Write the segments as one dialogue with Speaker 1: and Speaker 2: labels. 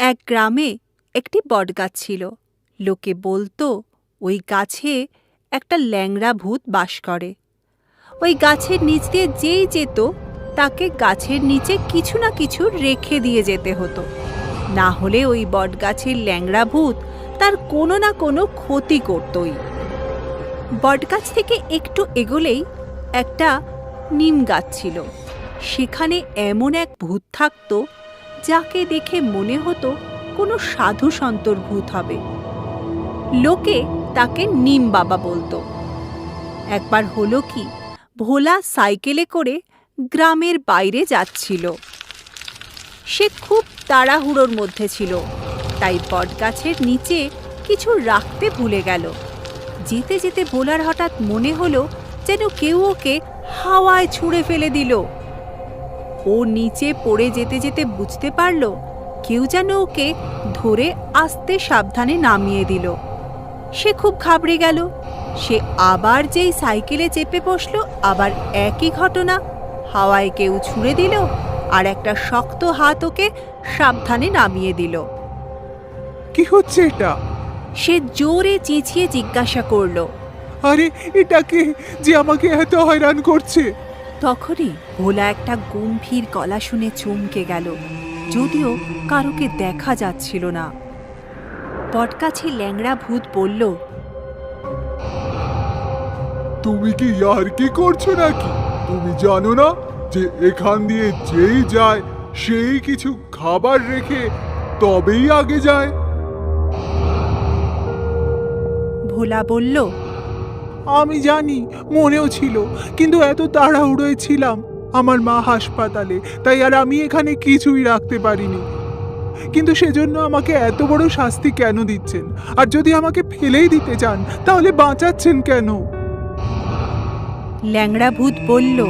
Speaker 1: এক গ্রামে একটি বটগাছ ছিল। লোকে বলতো, ওই গাছে একটা ল্যাংড়া ভূত বাস করে। ওই গাছের নিচ দিয়ে যেই যেত, তাকে গাছের নিচে কিছু না কিছু রেখে দিয়ে যেতে হতো। না হলে ওই বটগাছের ল্যাংড়া ভূত তার কোনো না কোনো ক্ষতি করতই। বটগাছ থেকে একটু এগোলেই একটা নিম গাছ ছিল। সেখানে এমন এক ভূত থাকতো যাকে দেখে মনে হতো কোনো সাধু সন্তর ভূত হবে। লোকে তাকে নিম বাবা বলতো। একবার হলো কি, ভোলা সাইকেলে করে গ্রামের বাইরে যাচ্ছিল। সে খুব তাড়াহুড়োর মধ্যে ছিল, তাই বটগাছের নিচে কিছু রাখতে ভুলে গেল। যেতে যেতে ভোলার হঠাৎ মনে হলো যেন কেউ ওকে হাওয়ায় ছুঁড়ে ফেলে দিল। ও নিচে পড়ে যেতে যেতে বুঝতে পারল কেউ যেন ওকে ধরে আস্তে সাবধানে নামিয়ে দিল। সে খুব ঘাবড়ে গেল। সে আবার যেই সাইকেলে চেপে বসল আবার একই ঘটনা। হাওয়ায় কেউ ছুঁড়ে দিল আর একটা শক্ত হাত ওকে সাবধানে নামিয়ে দিল।
Speaker 2: কি হচ্ছে এটা?
Speaker 1: সে জোরে চেঁচিয়ে জিজ্ঞাসা করল।
Speaker 2: আরে এটাকে যে আমাকে এত হয়রান করছে?
Speaker 1: তখনই ভোলা একটা গম্ভীর গলা শুনে চমকে গেল যদিও কারোকে দেখা যাচ্ছিল না। বটগাছে ল্যাংড়া ভূত বলল
Speaker 2: তুমি কি আর কি করছ নাকি? তুমি জানো না যে এখান দিয়ে যেই যায় সেই কিছু খাবার রেখে তবেই আগে যায়?
Speaker 1: ভোলা বলল
Speaker 2: আমি জানি মনেও ছিল কিন্তু এত তাড়াহুড়োয় ছিলাম আমার মা হাসপাতালে তাই আর আমি এখানে কিছুই রাখতে পারিনি। কিন্তু সেজন্য আমাকে এত বড় শাস্তি কেন দিচ্ছেন? আর যদি আমাকে ফেলেই দিতে চান তাহলে বাঁচাচ্ছেন কেন?
Speaker 1: ল্যাংড়া ভূত বলল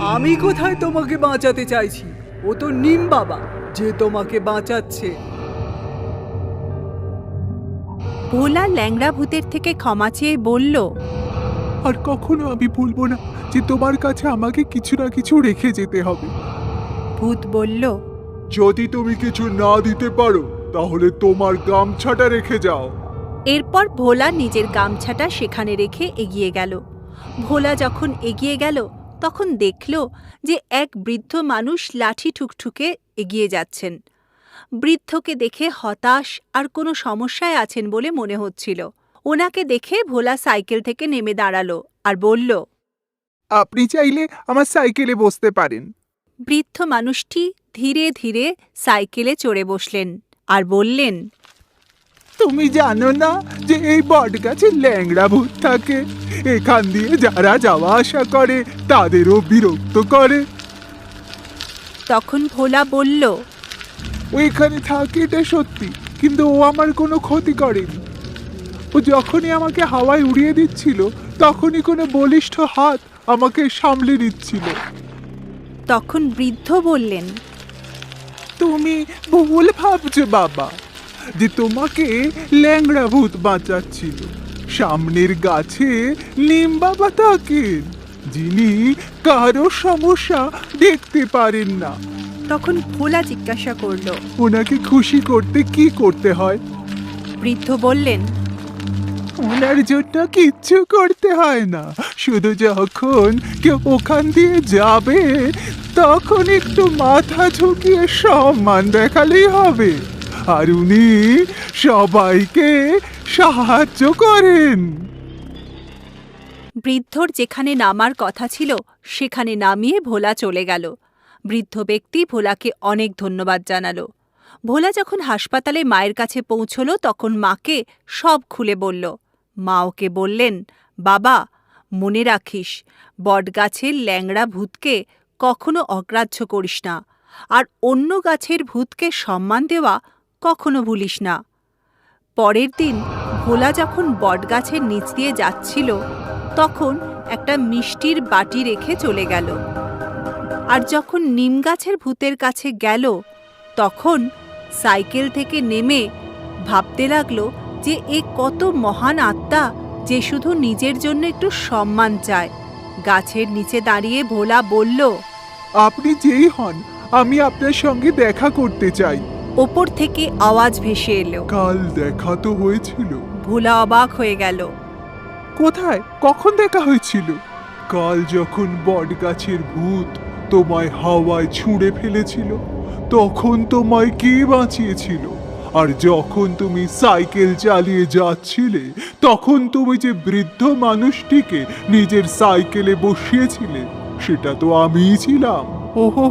Speaker 3: আমি কোথায় তোমাকে বাঁচাতে চাইছি? ও তো নিম বাবা যে তোমাকে বাঁচাচ্ছে।
Speaker 1: ভোলা ল্যাংড়া ভূতের থেকে ক্ষমা চেয়ে বলল
Speaker 2: আর কখনো আমি ভুলবো না যে তোমার কাছে আমাকে কিছু না কিছু রেখে যেতে হবে।
Speaker 1: ভূত বলল
Speaker 2: যদি তুমি কিছু না দিতে পারো তাহলে তোমার গামছাটা রেখে যাও।
Speaker 1: এরপর ভোলা নিজের গামছাটা সেখানে রেখে এগিয়ে গেল। ভোলা যখন এগিয়ে গেল তখন দেখল যে এক বৃদ্ধ মানুষ লাঠি ঠুকঠুকে এগিয়ে যাচ্ছেন। বৃদ্ধকে দেখে হতাশ আর কোনো সমস্যায় আছেন বলে মনে হচ্ছিল। ওনাকে দেখে ভোলা সাইকেল থেকে নেমে দাঁড়াল আর বলল
Speaker 2: আপনি চাইলে আমার সাইকেলে বসতে পারেন।
Speaker 1: বৃদ্ধ মানুষটি ধীরে ধীরে সাইকেলে চড়ে বসলেন আর বললেন
Speaker 2: তুমি জানো না যে এই বট গাছে ল্যাংড়া ভূত থাকে? এখান দিয়ে যারা যাওয়া আসা করে তাদেরও বিরক্ত করে।
Speaker 1: তখন ভোলা বলল
Speaker 2: ও এখানে থাকে এটা সত্যি কিন্তু ও আমার কোনো ক্ষতি করেনি। ও যখনই আমাকে হাওয়ায় উড়িয়ে দিচ্ছিল তখনই কোনো বলিষ্ঠ হাত আমাকে সামলে নিচ্ছিল।
Speaker 1: তখন বৃদ্ধ বললেন
Speaker 2: তুমি ভুল ভাবছ বাবা যে তোমাকে ল্যাংড়া ভূত বাঁচাচ্ছিল। সামনের গাছে নিম বাবা থাকেন যিনি কারও সমস্যা দেখতে পারেন না।
Speaker 1: তখন ভোলা জিজ্ঞাসা করল
Speaker 2: ওনাকে খুশি করতে কি করতে হয়?
Speaker 1: বৃদ্ধ বললেন
Speaker 2: ওনার জন্য কিচ্ছু করতে হয় না। শুধু যখন কেউ ওখান দিয়ে যাবে তখন একটু মাথা ঝুঁকিয়ে সম্মান দেখালেই হবে। আর উনি সবাইকে সাহায্য করেন।
Speaker 1: বৃদ্ধর যেখানে নামার কথা ছিল সেখানে নামিয়ে ভোলা চলে গেল। বৃদ্ধ ব্যক্তি ভোলাকে অনেক ধন্যবাদ জানালো। ভোলা যখন হাসপাতালে মায়ের কাছে পৌঁছল, তখন মাকে সব খুলে বলল, মা ওকে বললেন, বাবা, মনে রাখিস, বটগাছের ল্যাংড়া ভূতকে কখনো অগ্রাহ্য করিস না, আর অন্য গাছের ভূতকে সম্মান দেওয়া কখনো ভুলিস না। পরের দিন ভোলা যখন বটগাছের নিচ দিয়ে যাচ্ছিল, তখন একটা মিষ্টির বাটি রেখে চলে গেল। আর যখন নিম গাছের ভূতের কাছে গেল তখন সাইকেল থেকে নেমে ভাবতে লাগল যে এ কত মহান আত্মা যে শুধু নিজের জন্য একটু সম্মান চায়। গাছের নিচে দাঁড়িয়ে ভোলা বলল
Speaker 2: আপনি যেই হন আমি আপনার সঙ্গে দেখা করতে চাই।
Speaker 1: ওপর থেকে আওয়াজ ভেসে এলো।
Speaker 2: কাল দেখা তো হয়েছিল।
Speaker 1: ভোলা অবাক হয়ে গেল।
Speaker 2: কোথায়? কখন দেখা হয়েছিল? কাল যখন বট গাছের ভূত তোমায় হাওয়ায় ছুঁড়ে ফেলেছিল, তখন তোমায় কে বাঁচিয়েছিল? আর যখন তুমি সাইকেল চালিয়ে যাচ্ছিলে, তখন তুমি যে বৃদ্ধ মানুষটিকে নিজের সাইকেলে বসিয়েছিলে, সেটা তো আমিই ছিলাম। ওহো,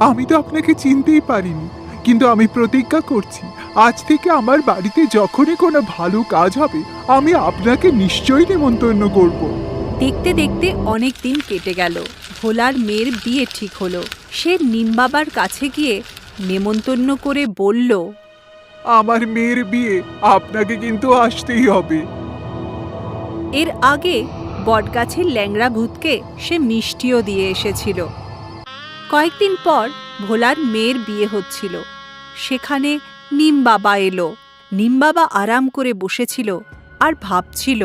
Speaker 2: আমি তো আপনাকে চিনতেই পারিনি, কিন্তু আমি প্রতিজ্ঞা করছি, আজ থেকে আমার বাড়িতে যখনই কোনো ভালো কাজ হবে, আমি আপনাকে নিশ্চয়ই নেমন্তন্ন করব।
Speaker 1: দেখতে দেখতে অনেক দিন কেটে গেল। ভোলার মেয়ের বিয়ে ঠিক হলো। সে নিমবাবার কাছে গিয়ে নেমন্তন্ন করে বলল
Speaker 2: আমার মেয়ের বিয়ে আপনাকে কিন্তু আসতেই হবে।
Speaker 1: এর আগে বটগাছের ল্যাংড়া ভূতকে সে মিষ্টিও দিয়ে এসেছিল। কয়েকদিন পর ভোলার মেয়ের বিয়ে হচ্ছিল। সেখানে নিম বাবা এলো। নিম বাবা আরাম করে বসেছিল আর ভাবছিল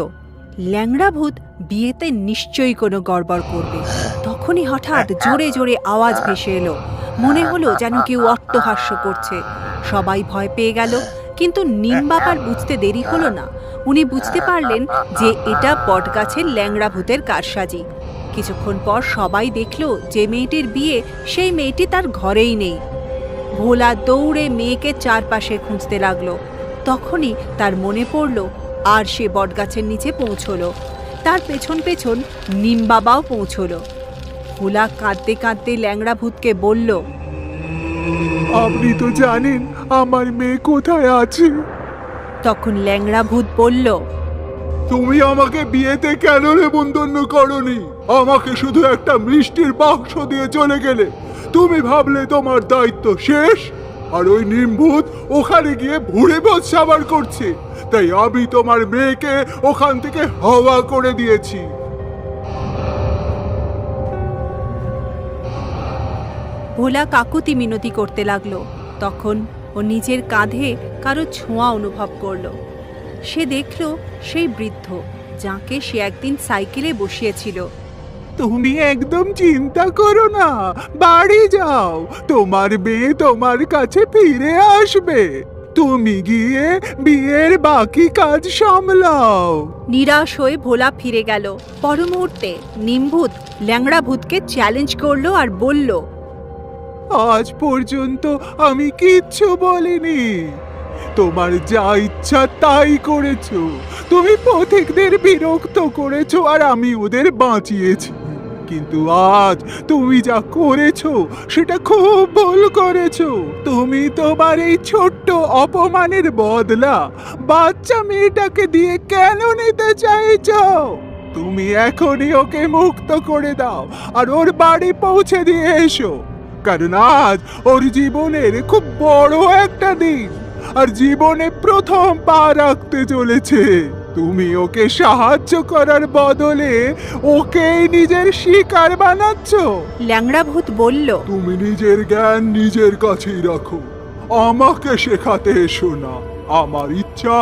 Speaker 1: ল্যাংড়া ভূত বিয়েতে নিশ্চয়ই কোনো গড়বড় করবে। তখনই হঠাৎ জোরে জোরে আওয়াজ ভেসে এলো। মনে হলো যেন কেউ অট্টহাস্য করছে। সবাই ভয় পেয়ে গেল, কিন্তু নিম বাবার বুঝতে দেরি হলো না। উনি বুঝতে পারলেন যে এটা বটগাছের ল্যাংড়া ভূতের কারসাজি। কিছুক্ষণ পর সবাই দেখল যে মেয়েটির বিয়ে, সেই মেয়েটি তার ঘরেই নেই। ভোলা দৌড়ে মেয়েকে চারপাশে খুঁজতে লাগল। তখনই তার মনে পড়ল, আর সে বটগাছের নিচে পৌঁছলো। তার পেছন পেছন নিম বাবাও পৌঁছলো। ভোলা কাঁদতে কাঁদতে ল্যাংড়া ভূতকে বলল
Speaker 2: আপনি তো জানেন আমার মেয়ে কোথায় আছে।
Speaker 1: তখন ল্যাংড়া ভূত বলল
Speaker 2: তুমি আমাকে বিয়েতে কেন নেমন্তন্ন করনি? আমাকে শুধু একটা মিষ্টির বাক্স দিয়ে চলে গেলে। তুমি ভাবলে তোমার দায়িত্ব শেষ। আর ওই নিম্ভূত ওখানে গিয়ে ভুড়ে বোধ সাবার করছে। তাই আমি তোমার মেয়েকে ওখান থেকে হাওয়া করে দিয়েছি।
Speaker 1: ভোলা কাকুতি মিনতি করতে লাগল। তখন ও নিজের কাঁধে কারও ছোঁয়া অনুভব করল। সে দেখল সেই বৃদ্ধ, যাকে সে একদিন সাইকেলে বসিয়েছিল।
Speaker 2: তুমি একদম চিন্তা করো না। বাড়ি যাও। তোমার মেয়ে তোমার কাছে ফিরে আসবে। তুমি গিয়ে বিয়ের বাকি কাজ সামলাও।
Speaker 1: নিরাশ হয়ে ভোলা ফিরে গেল। পর মুহূর্তে নিম্ভূত ল্যাংড়া ভূতকে চ্যালেঞ্জ করল আর বলল
Speaker 2: আজ পর্যন্ত আমি কিচ্ছু বলিনি। তোমার যা ইচ্ছা তাই করেছ। তুমি পথিকদের বিরক্ত করেছ আর আমি ওদের বাঁচিয়েছি। কিন্তু আজ তুমি যা করেছ, সেটা খুব ভুল করেছ। তুমি তোমার এই ছোট্ট অপমানের বদলা বাচ্চা মেয়েটাকে দিয়ে কেন নিতে চাইছো? তুমি এখনই ওকে মুক্ত করে দাও আর ওর বাড়ি পৌঁছে দিয়ে এসো। কারণ আজ ওর জীবনের খুব বড় একটা দিন, আর জীবনে প্রথম পা রাখতে চলেছে। তুমি ওকে সাহায্য করার বদলে ওকেই নিজের শিকার বানাচ্ছ।
Speaker 1: ল্যাংড়া ভূত বলল
Speaker 2: তুমি নিজের জ্ঞান নিজের কাছেই রাখো। আমাকে শেখাতে এসো না। আমার ইচ্ছা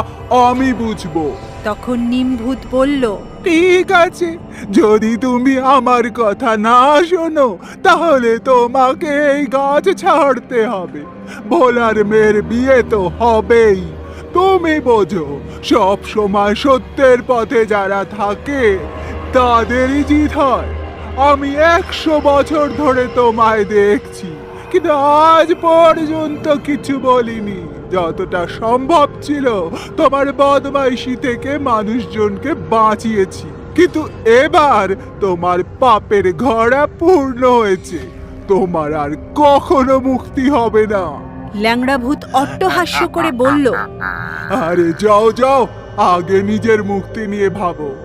Speaker 2: আমি বুঝব।
Speaker 1: তখন নিমভূত বলল
Speaker 2: ঠিক আছে যদি তুমি আমার কথা না শোনো তাহলে তোমাকে এই গাছ ছাড়তে হবে। ভোলার মেয়ের বিয়ে তো হবেই। তুমি বোঝো, সব সময় সত্যের পথে যারা থাকে তাদেরই জিত হয়। আমি একশো বছর ধরে তোমায় দেখছি, কিন্তু আজ পর্যন্ত কিছু বলিনি। যতটা সম্ভব ছিল, তোমার বদমাইশি থেকে মানুষজনকে বাঁচিয়েছি। কিন্তু এবার তোমার পাপের ঘোড়া পূর্ণ হয়েছে। তোমার আর কখনো মুক্তি হবে না।
Speaker 1: ল্যাংড়া ভূত অট্টহাস্য করে বলল
Speaker 2: আরে যাও যাও আগে নিজের মুক্তি নিয়ে ভাবো।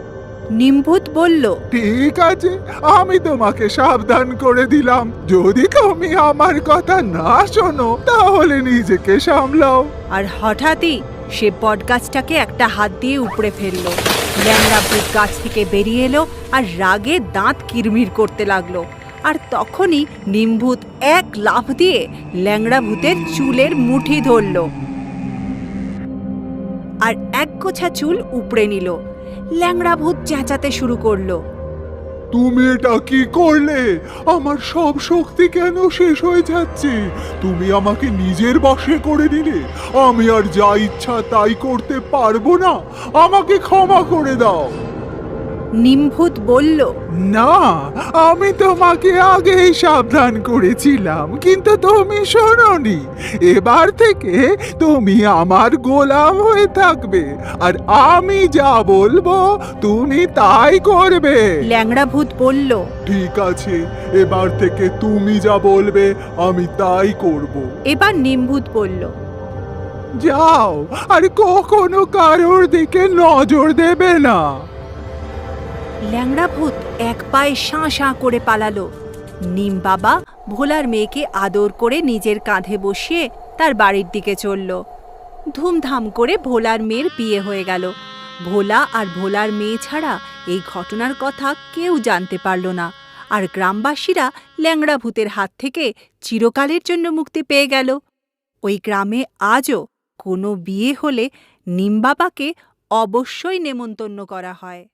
Speaker 1: নিমভূত বলল
Speaker 2: ঠিক আছে আমি তোমাকে সাবধান করে দিলাম। যদি তুমি আমার কথা না শোনো তাহলে নিজেকে সামলাও।
Speaker 1: আর হঠাৎই সে বটগাছটাকে একটা হাত দিয়ে উপড়ে ফেলল। ল্যাংড়া ভূত গাছ থেকে বেরিয়ে এলো আর রাগে দাঁত কিরমির করতে লাগল। আর তখনই নিমভূত এক লাফ দিয়ে ল্যাংড়া ভূতের চুলের মুঠি ধরল। আর এক গোছা চুল উপড়ে নিল। ল্যাংড়া ভূত চেঁচাতে শুরু করল।
Speaker 2: তুমি এটা কি করলে? আমার সব শক্তি কেন শেষ হয়ে যাচ্ছে? তুমি আমাকে নিজের বশে করে দিলে। আমি আর যা ইচ্ছা তাই করতে পারব না। আমাকে ক্ষমা করে দাও।
Speaker 1: নিমভূত বলল
Speaker 2: না আমি তোমাকে আগেই সাবধান করেছিলাম কিন্তু তুমি শোনোনি। এবার থেকে তুমি আমার গোলাম হয়ে থাকবে আর আমি যা বলব তুমি তাই করবে।
Speaker 1: ল্যাংড়া ভূত বলল
Speaker 2: ঠিক আছে এবার থেকে তুমি যা বলবে আমি তাই করব।
Speaker 1: এবার নিমভূত বলল
Speaker 2: যাও আর কখনো কারোর দিকে নজর দেবে না।
Speaker 1: ল্যাংড়া ভূত এক পায়ে শাঁ শাঁ করে পালালো। নিম বাবা ভোলার মেয়েকে আদর করে নিজের কাঁধে বসিয়ে তার বাড়ির দিকে চলল। ধুমধাম করে ভোলার মেয়ের বিয়ে হয়ে গেল। ভোলা আর ভোলার মেয়ে ছাড়া এই ঘটনার কথা কেউ জানতে পারল না। আর গ্রামবাসীরা ল্যাংড়া ভূতের হাত থেকে চিরকালের জন্য মুক্তি পেয়ে গেল। ওই গ্রামে আজও কোনো বিয়ে হলে নিম বাবাকে অবশ্যই নেমন্তন্ন করা হয়।